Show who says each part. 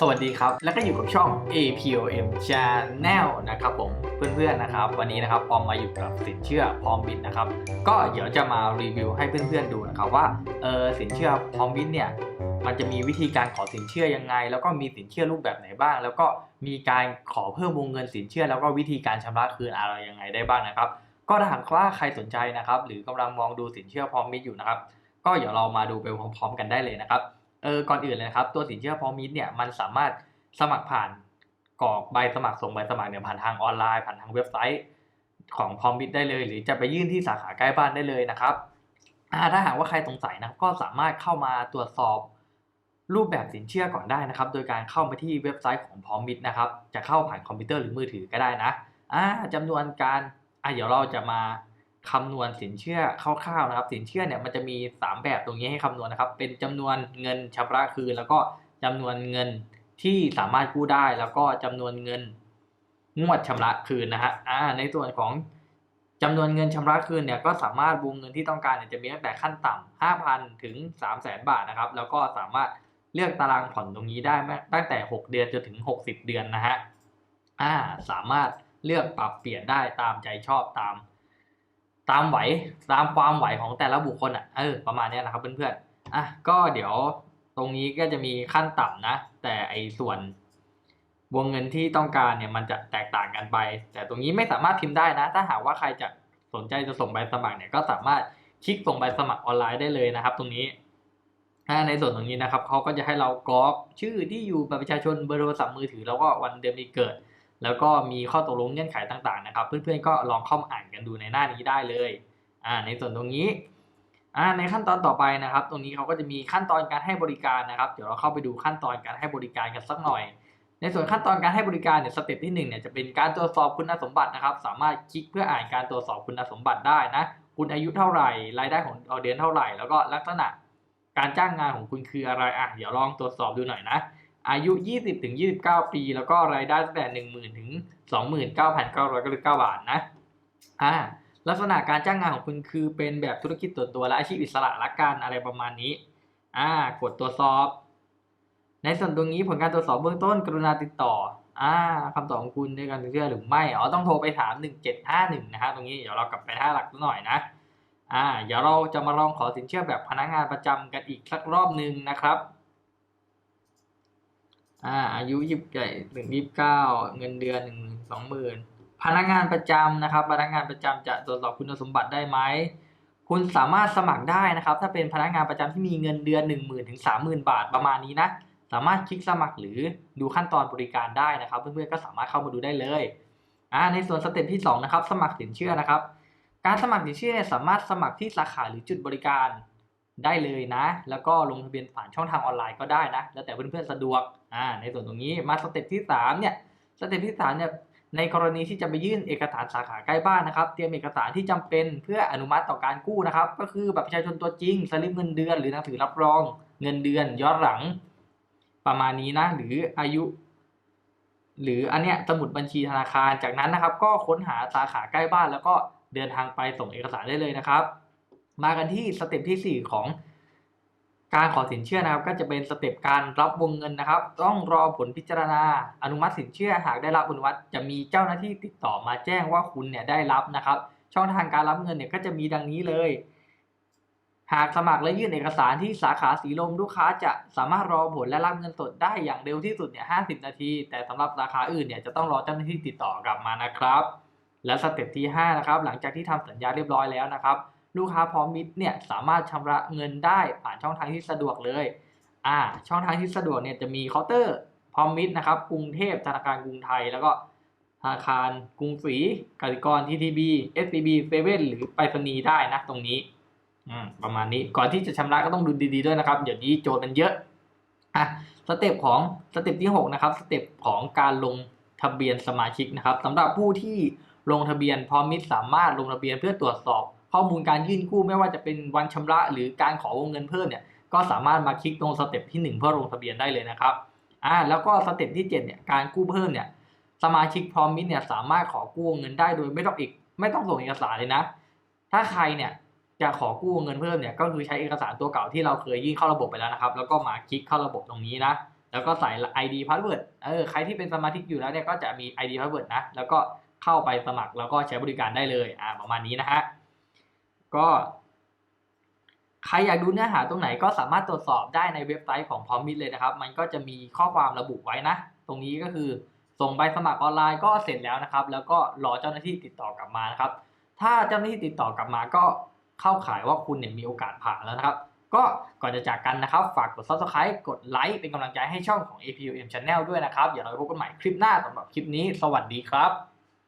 Speaker 1: สวัสดีครับ แล้วก็อยู่กับช่อง APOM Channel นะครับผมเพื่อนๆนะครับ วันนี้นะครับปอมมาอยู่กับสินเชื่อพร้อมบิดนะครับ ก็เดี๋ยวจะมารีวิวให้เพื่อนๆดูนะครับว่าเออสินเชื่อพร้อมบิดเนี่ยมันจะมีวิธีการขอสินเชื่อยังไง แล้วก็มีสินเชื่อรูปแบบไหนบ้าง แล้วก็มีการขอเพิ่มวงเงินสินเชื่อ แล้วก็วิธีการชำระคืนอะไรยังไงได้บ้างนะครับ ก็ถ้าหากว่าใครสนใจนะครับ หรือกำลังมองดูสินเชื่อพร้อมมิตรอยู่นะครับ ก็เดี๋ยวเรามาดูไปพร้อมๆ กันได้เลยนะครับ เออก่อนอื่นเลยนะครับ ตัวสินเชื่อพร้อมมิตรเนี่ยมันสามารถสมัครผ่านกรอกใบสมัครส่งใบสมัครเนี่ยผ่านทางออนไลน์ผ่านทางเว็บไซต์ของพร้อมมิตรได้เลย หรือจะไปยื่นที่สาขาใกล้บ้านได้เลยนะครับถ้าหากว่าใครสงสัยนะก็สามารถเข้ามาตรวจสอบรูปแบบสินเชื่อก่อนได้นะครับ โดยการเข้าไปที่เว็บไซต์ของพร้อมมิตรนะครับ จะเข้าผ่านคอมพิวเตอร์หรือมือถือก็ได้นะอ่าจำนวนการอ่าเดี๋ยวเราจะมา คำนวณสินเชื่อคร่าวๆนะครับ สินเชื่อเนี่ยมันจะมี 3 แบบตรงนี้ให้คำนวณนะครับ เป็นจำนวนเงินชำระคืน แล้วก็จำนวนเงินที่สามารถกู้ได้ แล้วก็จำนวนเงินงวดชำระคืนนะฮะอ่าในส่วนของจำนวนเงินชำระคืนเนี่ยก็สามารถวงเงินที่ต้องการเนี่ยจะมีตั้งแต่ขั้นต่ำ5,000 ถึง 300,000 บาทนะครับ แล้วก็สามารถเลือกตารางผ่อนตรงนี้ได้ตั้งแต่ 6 เดือนจนถึง 60 เดือนนะฮะอ่าสามารถเลือกปรับเปลี่ยนได้ตามใจชอบตาม ตามไหวตามความไหวของแต่ละบุคคลอะเออประมาณนี้นะครับเพื่อนๆอะก็เดี๋ยวตรงนี้ก็จะมีขั้นต่ำนะ แต่ไอ้ส่วนวงเงินที่ต้องการเนี่ยมันจะแตกต่างกันไป แต่ตรงนี้ไม่สามารถพิมพ์ได้นะ ถ้าหากว่าใครจะสนใจจะส่งใบสมัครเนี่ยก็สามารถคลิกส่งใบสมัครออนไลน์ได้เลยนะครับ ตรงนี้อ่าในส่วนตรงนี้นะครับเขาก็จะให้เรากรอกชื่อที่อยู่บัตรประชาชนเบอร์โทรศัพท์มือถือแล้วก็วันเดือนปีเกิด แล้วก็มีข้อตกลงเงื่อนไขต่างๆนะครับ เพื่อนๆก็ลองเข้ามาอ่านกันดูในหน้านี้ได้เลยอ่าในส่วนตรงนี้อ่าในขั้นตอนต่อไปนะครับ ตรงนี้เขาก็จะมีขั้นตอนการให้บริการนะครับ เดี๋ยวเราเข้าไปดูขั้นตอนการให้บริการกันสักหน่อย ในส่วนขั้นตอนการให้บริการเนี่ยสเต็ปที่1เนี่ยจะเป็นการตรวจสอบคุณสมบัตินะครับ สามารถคลิกเพื่ออ่านการตรวจสอบคุณสมบัติได้นะ คุณอายุเท่าไหร่ รายได้ของเดือนเท่าไหร่ แล้วก็ลักษณะการจ้างงานของคุณคืออะไรอะเดี๋ยวลองตรวจสอบดูหน่อยนะ อายุ 20ถึง29 ปี แล้วก็รายได้ตั้งแต่ 10,000 ถึง 29,999 บาทนะอ่าลักษณะการจ้างงานของคุณคือเป็นแบบธุรกิจตัวตัวและอาชีพอิสระละกันอะไรประมาณนี้อ่ากดตรวจสอบ ในส่วนตรงนี้ผลการตรวจสอบเบื้องต้น กรุณาติดต่ออ่าคำตอบของคุณในการเชื่อหรือไม่อ๋อต้องโทรไปถาม 1751นะฮะตรงนี้เดี๋ยวเรากลับไปท่าหลักหน่อยนะอ่าเดี๋ยวเราจะมาลองขอสินเชื่อแบบพนักงานประจำกันอีกสักรอบหนึ่งนะครับ อ่าอายุยี่สิบเจ็ดถึงยี่สิบเก้าเงินเดือนหนึ่งสองหมื่นพนักงานประจำนะครับ พนักงานประจำจะตรวจสอบคุณสมบัติได้ไหมคุณสามารถสมัครได้นะครับ ถ้าเป็นพนักงานประจำที่มีเงินเดือนหนึ่งหมื่นถึงสามหมื่นบาทประมาณนี้นะสามารถคลิกสมัครหรือดูขั้นตอนบริการได้นะครับ เพื่อนๆก็สามารถเข้ามาดูได้เลยอ่าในส่วนสเต็ปที่สองนะครับสมัครสินเชื่อนะครับ การสมัครสินเชื่อเนี่ยสามารถสมัครที่สาขาหรือจุดบริการ ได้เลยนะ แล้วก็ลงทะเบียนผ่านช่องทางออนไลน์ก็ได้นะ แล้วแต่เพื่อนๆสะดวกอ่าในส่วนตรงนี้มาสเต็ปที่สามเนี่ยสเต็ปที่สามเนี่ยในกรณีที่จะไปยื่นเอกสารสาขาใกล้บ้านนะครับเตรียมเอกสารที่จำเป็นเพื่ออนุมัติต่อการกู้นะครับ ก็คือบัตรประชาชนตัวจริงสลิปเงินเดือน หรือหนังสือรับรองเงินเดือนย้อนหลังประมาณนี้นะหรืออายุ หรืออันเนี้ยสมุดบัญชีธนาคารจากนั้นนะครับ ก็ค้นหาสาขาใกล้บ้านแล้วก็เดินทางไปส่งเอกสารได้เลยนะครับ มากันที่สเต็ปที่สี่ของการขอสินเชื่อนะครับ ก็จะเป็นสเต็ปการรับวงเงินนะครับ ต้องรอผลพิจารณาอนุมัติสินเชื่อหากได้รับอนุมัติจะมีเจ้าหน้าที่ติดต่อมาแจ้งว่าคุณเนี่ยได้รับนะครับ ช่องทางการรับเงินเนี่ยก็จะมีดังนี้เลย หากสมัครและยื่นเอกสารที่สาขาสีลมลูกค้าจะสามารถรอผลและรับเงินสดได้อย่างเร็วที่สุดเนี่ย50นาที แต่สำหรับสาขาอื่นเนี่ยจะต้องรอเจ้าหน้าที่ติดต่อ กลับมานะครับ และสเต็ปที่5นะครับหลังจากที่ทำสัญญาเรียบร้อยแล้วนะครับ ลูกค้าพร้อมมิตรเนี่ยสามารถชำระเงินได้ผ่านช่องทางที่สะดวกเลยอ่าช่องทางที่สะดวกเนี่ยจะมีเคาน์เตอร์พร้อมมิตรนะครับกรุงเทพธนาคารกรุงไทย แล้วก็ธนาคารกรุงศรีกสิกร TTB SCB เซเว่นหรือไปรษณีย์ได้นะตรงนี้อืมประมาณนี้ก่อนที่จะชำระก็ต้องดูดีๆด้วยนะครับเดี๋ยวนี้โจทย์มันเยอะอะสเต็ปของสเต็ปที่6นะครับสเต็ปของการลงทะเบียนสมาชิกนะครับสำหรับผู้ที่ลงทะเบียนพร้อมมิตรสามารถลงทะเบียนเพื่อตรวจสอบ ข้อมูลการยื่นกู้ไม่ว่าจะเป็นวันชำระหรือการขอวงเงินเพิ่มเนี่ยก็สามารถมาคลิกตรงสเต็ปที่ 1 เพื่อลงทะเบียนได้เลยนะครับอ่าแล้วก็สเต็ปที่ 7 เนี่ยการกู้เพิ่มเนี่ยสมาชิกพร้อมมิตรเนี่ยสามารถขอกู้เงินได้โดยไม่ต้องอีกไม่ต้องส่งเอกสารเลยนะ ถ้าใครเนี่ยจะขอกู้เงินเพิ่มเนี่ยก็คือใช้เอกสารตัวเก่าที่เราเคยยื่นเข้าระบบไปแล้วนะครับ แล้วก็มาคลิกเข้าระบบตรงนี้นะแล้วก็ใส่ ID password เออใครที่เป็นสมาชิกอยู่แล้วเนี่ยก็จะมี ID password นะแล้วก็เข้าไปสมัครแล้วก็ใช้บริการได้เลยอ่าประมาณนี้นะฮะ ก็ใครอยากดูเนื้อหาตรงไหนก็สามารถตรวจสอบได้ในเว็บไซต์ของพร้อมมิตเลยนะครับ มันก็จะมีข้อความระบุไว้นะ ตรงนี้ก็คือส่งใบสมัครออนไลน์ก็เสร็จแล้วนะครับ แล้วก็รอเจ้าหน้าที่ติดต่อกลับมานะครับ ถ้าเจ้าหน้าที่ติดต่อกลับมาก็เข้าข่ายว่าคุณเนี่ยมีโอกาสผ่านแล้วนะครับ ก็ก่อนจะจากกันนะครับ ฝากกด subscribe กดไลค์เป็นกำลังใจให้ช่องของ APUM Channel ด้วยนะครับอย่าเราไปพบกันใหม่คลิปหน้าสำหรับคลิปนี้ สวัสดีครับ